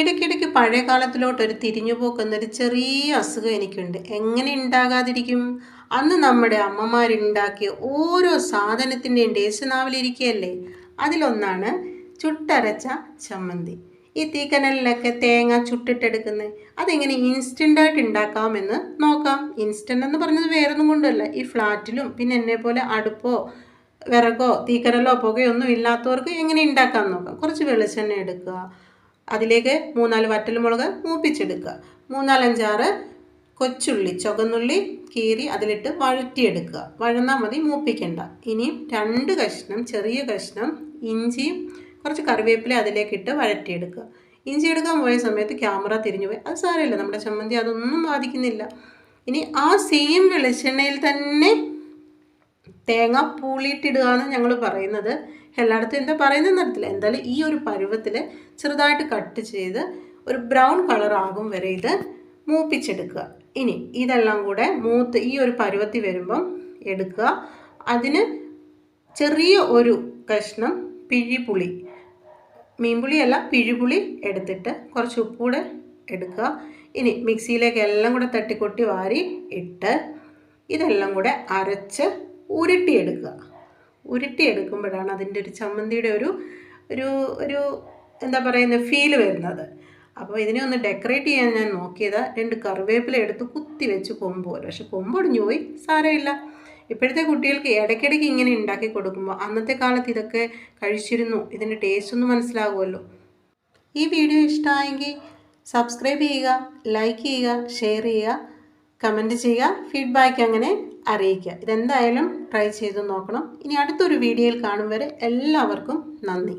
ഇടയ്ക്കിടയ്ക്ക് പഴയ കാലത്തിലോട്ട് ഒരു തിരിഞ്ഞുപോക്ക് എന്നൊരു ചെറിയ അസുഖം എനിക്കുണ്ട്. എങ്ങനെ ഉണ്ടാകാതിരിക്കും അന്ന് നമ്മുടെ അമ്മമാരുണ്ടാക്കിയ ഓരോ സാധനത്തിന്റെയും ടേസ്റ്റ് നാവിലിരിക്കുകയല്ലേ അതിലൊന്നാണ് ചുട്ടരച്ച ചമ്മന്തി. ഈ തീക്കനലിലൊക്കെ തേങ്ങ ചുട്ടിട്ടെടുക്കുന്നത് അതെങ്ങനെ ഇൻസ്റ്റന്റായിട്ട് ഉണ്ടാക്കാമെന്ന് നോക്കാം. ഇൻസ്റ്റന്റ് എന്ന് പറഞ്ഞത് വേറൊന്നും കൊണ്ടല്ല. ഈ ഫ്ലാറ്റിലും പിന്നെ എന്നെ പോലെ അടുപ്പോ വിറകോ തീക്കനലോ പുകയോ ഒന്നും ഇല്ലാത്തവർക്ക് എങ്ങനെ ഉണ്ടാക്കാൻ നോക്കാം. കുറച്ച് വെളിച്ചെണ്ണ എടുക്കുക. അതിലേക്ക് മൂന്നാൽ വറ്റൽമുളക് മൂപ്പിച്ചെടുക്കുക. മൂന്നാലഞ്ചാറ് കൊച്ചുള്ളി ചുവന്നുള്ളി കീറി അതിലിട്ട് വഴറ്റിയെടുക്കുക. വഴന്നാൽ മതി മൂപ്പിക്കണ്ട. ഇനിയും രണ്ട് കഷ്ണം ചെറിയ കഷ്ണം ഇഞ്ചിയും കുറച്ച് കറിവേപ്പില അതിലേക്ക് അതിലേക്കിട്ട് വഴറ്റിയെടുക്കുക. ഇഞ്ചി എടുക്കാൻ പോയ സമയത്ത് ക്യാമറ തിരിഞ്ഞു പോയി അത് സാരമില്ല നമ്മുടെ ചമ്മന്തി അതൊന്നും ബാധിക്കുന്നില്ല. ഇനി ആ സെയിം വെളിച്ചെണ്ണയിൽ തന്നെ തേങ്ങ പൂളിയിട്ടിടുക എന്ന് ഞങ്ങൾ പറയുന്നത്. എല്ലായിടത്തും എന്താ പറയുന്നതെന്ന് അറിയത്തില്ല എന്തായാലും ഈ ഒരു പരുവത്തിൽ ചെറുതായിട്ട് കട്ട് ചെയ്ത് ഒരു ബ്രൗൺ കളർ ആകും വരെ ഇത് മൂപ്പിച്ചെടുക്കുക. ഇനി ഇതെല്ലാം കൂടെ മൂത്ത് ഈ ഒരു പരുവത്തിൽ വരുമ്പം എടുക്കുക. അതിന് ചെറിയ ഒരു കഷ്ണം പിഴിപുളി മീൻപുളിയല്ല പിഴിപുളി എടുത്തിട്ട് കുറച്ച് ഉപ്പൂടെ എടുക്കുക. ഇനി മിക്സിയിലേക്ക് എല്ലാം കൂടെ തട്ടിക്കൊട്ടി വാരി ഇട്ട് ഇതെല്ലാം കൂടെ അരച്ച് ഉരുട്ടിയെടുക്കുക. ഉരുട്ടിയെടുക്കുമ്പോഴാണ് അതിന്റെ ഒരു ചമ്മന്തിയുടെ ഒരു ഒരു ഒരു എന്താ പറയുന്നത് ഫീൽ വരുന്നത്. അപ്പോൾ ഇതിനെ ഒന്ന് ഡെക്കറേറ്റ് ചെയ്യാൻ ഞാൻ നോക്കിയത്. രണ്ട് കറിവേപ്പില എടുത്ത് കുത്തി വെച്ച് കൊമ്പ് പോലെ. പക്ഷെ കൊമ്പൊടിഞ്ഞു പോയി. സാരമില്ല. ഇപ്പോഴത്തെ കുട്ടികൾക്ക് ഇടയ്ക്കിടയ്ക്ക് ഇങ്ങനെ ഉണ്ടാക്കി കൊടുക്കുമ്പോൾ അന്നത്തെ കാലത്ത് ഇതൊക്കെ കഴിച്ചിരുന്നു. ഇതിന്റെ ടേസ്റ്റ് ഒന്ന് മനസ്സിലാകുമല്ലോ. ഈ വീഡിയോ ഇഷ്ടമായെങ്കിൽ സബ്സ്ക്രൈബ് ചെയ്യുക ലൈക്ക് ചെയ്യുക ഷെയർ ചെയ്യുക. കമന്റ് ചെയ്യുക ഫീഡ്ബാക്ക് അങ്ങനെ അറിയിക്കുക. ഇതെന്തായാലും ട്രൈ ചെയ്ത് നോക്കണം. ഇനി അടുത്തൊരു വീഡിയോയിൽ കാണും വരെ എല്ലാവർക്കും നന്ദി.